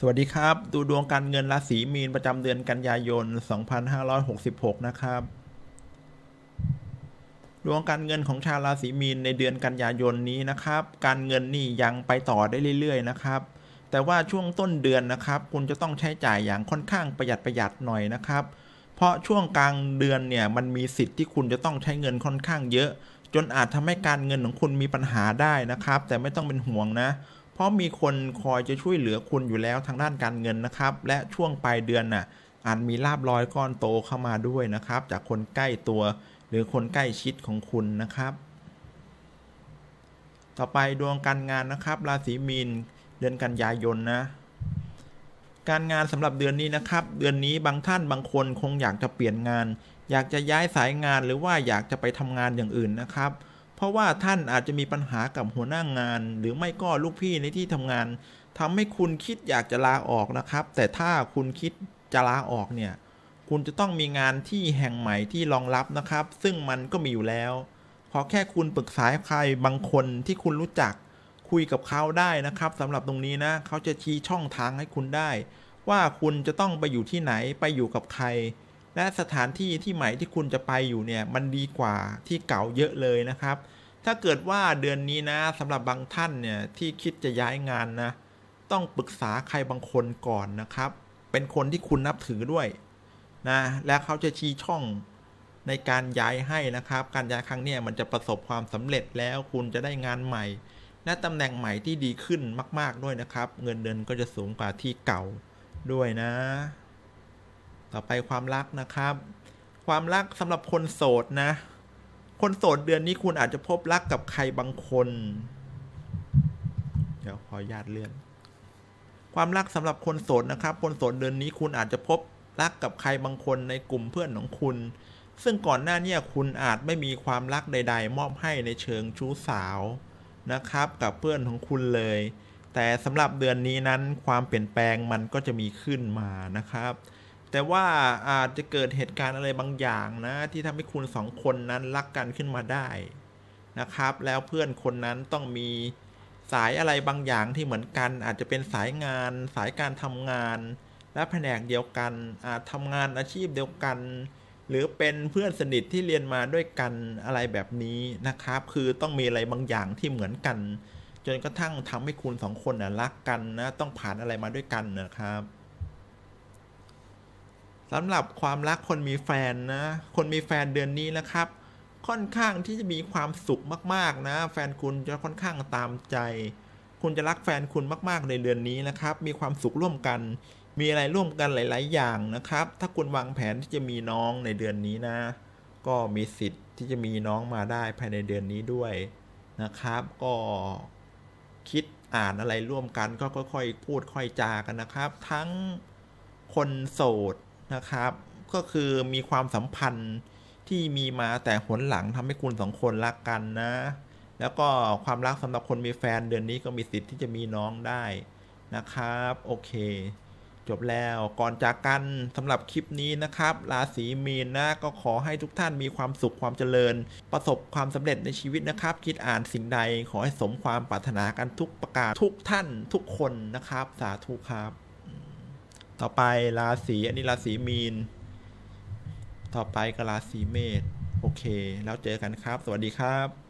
สวัสดีครับ ดูดวงการเงินราศีมีนประจำเดือนกันยายน 2566 นะครับ ดวงการเงินของชาวราศีมีนในเดือนกันยายนนี้นะครับ การเงินนี่ยังไปต่อได้เรื่อยๆนะครับ แต่ว่าช่วงต้นเดือนนะครับ คุณจะต้องใช้จ่ายอย่างค่อนข้างประหยัดประหยัดหน่อยนะครับ เพราะช่วงกลางเดือนเนี่ยมันมีสิทธิ์ที่คุณจะต้องใช้เงินค่อนข้างเยอะ จนอาจทำให้การเงินของคุณมีปัญหาได้นะครับ แต่ไม่ต้องเป็นห่วงนะ เพราะมีคนคอยจะช่วยเหลือคุณอยู่แล้วทางด้านการเงินนะครับ และช่วงปลายเดือนน่ะอาจมีลาบลอยก้อนโตเข้ามาด้วยนะครับ จากคนใกล้ตัวหรือคนใกล้ชิดของคุณนะครับ ต่อไปดวงการงานนะครับ ราศีมีนเดือนกันยายนนะการงานสำหรับเดือนนี้นะครับ เดือนนี้บางท่านบางคนคงอยากจะเปลี่ยนงาน อยากจะย้ายสายงานหรือว่าอยากจะไปทำงานอย่างอื่นนะครับ เพราะว่าท่านอาจจะมีปัญหากับหัวหน้างงาน หรือไม่ก็ลูกพี่ในที่ทำงานทำให้คุณคิดอยากจะลาออกนะครับ แต่ถ้าคุณคิดจะลาออกเนี่ย คุณจะต้องมีงานที่แห่งใหม่ที่รองรับนะครับ ซึ่งมันก็มีอยู่แล้วขอแค่คุณปรึกษาใครบางคนที่คุณรู้จักคุยกับเขาได้นะครับสำหรับตรงนี้นะเขาจะชี้ช่องทางให้คุณได้ ว่าคุณจะต้องไปอยู่ที่ไหนไปอยู่กับใคร และสถานที่ที่ใหม่ที่คุณจะไปอยู่เนี่ยมันดีกว่าที่เก่าเยอะเลยนะครับ ถ้าเกิดว่าเดือนนี้นะสำหรับบางท่านเนี่ยที่คิดจะย้ายงานนะ ต้องปรึกษาใครบางคนก่อนนะครับ เป็นคนที่คุณนับถือด้วยนะและเขาจะชี้ช่องในการย้ายให้นะครับ การย้ายครั้งเนี้ยมันจะประสบความสำเร็จแล้วคุณจะได้งานใหม่ และตำแหน่งใหม่ที่ดีขึ้นมาก ๆด้วยนะครับ เงินเดือนก็จะสูงกว่าที่เก่าด้วยนะ ต่อไปความรักนะครับ ความรักสำหรับคนโสดนะ คนโสดเดือนนี้คุณอาจจะพบรักกับใครบางคน เดี๋ยวขอญาตเลื่อน ความรักสำหรับคนโสดนะครับ คนโสดเดือนนี้คุณอาจจะพบรักกับใครบางคนในกลุ่มเพื่อนของคุณ ซึ่งก่อนหน้านี้คุณอาจไม่มีความรักใด ๆ มอบให้ในเชิงชู้สาวนะครับ กับเพื่อนของคุณเลย แต่สำหรับเดือนนี้นั้นความเปลี่ยนแปลงมันก็จะมีขึ้นมานะครับ แต่ว่าอาจจะเกิดเหตุการณ์อะไรบางอย่างนะ ที่ทำให้คุณสองคนนั้นรักกันขึ้นมาได้นะครับ แล้วเพื่อนคนนั้นต้องมีสายอะไรบางอย่างที่เหมือนกัน อาจจะเป็นสายงาน สายการทำงาน และแผนกเดียวกัน อาจทำงานอาชีพเดียวกัน หรือเป็นเพื่อนสนิทที่เรียนมาด้วยกันอะไรแบบนี้นะครับ คือต้องมีอะไรบางอย่างที่เหมือนกัน จนกระทั่งทำให้คุณสองคนนะรักกันนะ ต้องผ่านอะไรมาด้วยกันนะครับ สำหรับความรักคนมีแฟนนะ คนมีแฟนเดือนนี้นะครับ ค่อนข้างที่จะมีความสุขมากๆนะ แฟนคุณจะค่อนข้างตามใจ คุณจะรักแฟนคุณมากๆในเดือนนี้นะครับ มีความสุขร่วมกัน มีอะไรร่วมกันหลาย ๆ อย่างนะครับ ถ้าคุณวางแผนที่จะมีน้องในเดือนนี้นะ ก็มีสิทธิ์ที่จะมีน้องมาได้ภายในเดือนนี้ด้วยนะครับ ก็คิดอ่านอะไรร่วมกันก็ค่อย ๆ พูดค่อยจากันนะครับ ทั้งคนโสด นะครับ ก็คือมีความสัมพันธ์ที่มีมาแต่หนหลังทำให้คุณสองคนรักกันนะ แล้วก็ความรักสำหรับคนมีแฟนเดือนนี้ก็มีสิทธิ์ที่จะมีน้องได้นะครับ โอเค จบแล้วก่อนจากกันสำหรับคลิปนี้นะครับ ราศีมีนนะก็ขอให้ทุกท่านมีความสุขความเจริญ ประสบความสำเร็จในชีวิตนะครับ คิดอ่านสิ่งใดขอให้สมความปรารถนากันทุกประการทุกท่านทุกคนนะครับ สาธุครับ ต่อไปราศีอันนี้ราศีมีน ต่อไปก็ราศีเมษโอเค แล้วเจอกันครับ สวัสดีครับ